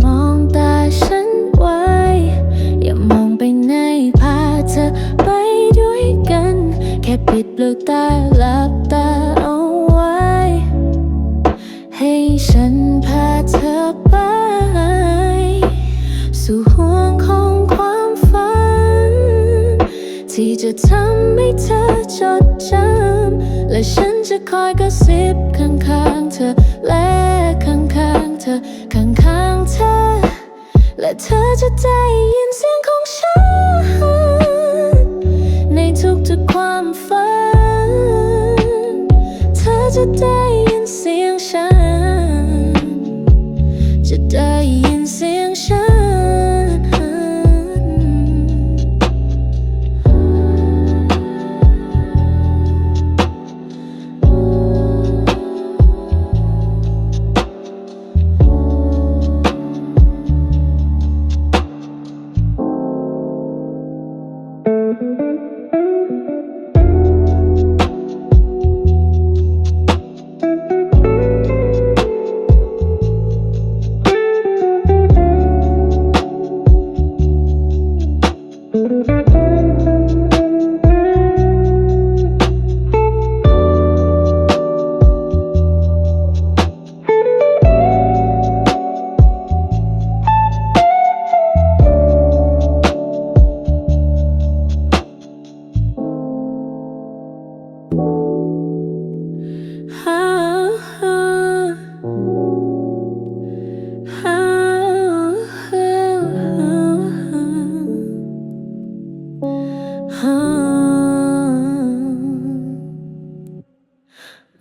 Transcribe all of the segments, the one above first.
มองตาฉันไว้ อย่ามองไปในพาเธอไปด้วยกัน แค่ปิดลูกตาหลับตาเอาไว้ ให้ฉันพาเธอไป สู่ห่วงของความฝัน ที่จะทำให้เธอจดจำและฉันจะคอยกระซิบข้างๆเธอ เธอจะได้ยิน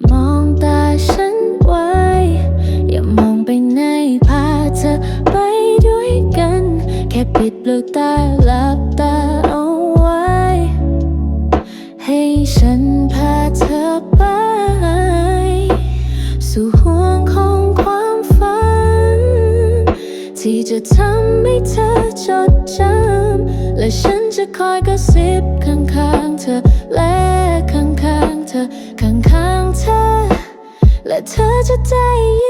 มองตาฉันไว้ อย่ามองไปในพาเธอไปด้วยกัน แค่ปิดลูกตาหลับตาเอาไว้ ให้ฉันพาเธอไป สู่ห่วงของความฝัน ที่จะทำให้เธอจดจำและฉันจะคอยกระซิบข้างๆเธอและข้าง เธอ ข้างๆเธอ และเธอจะได้ยินเสียง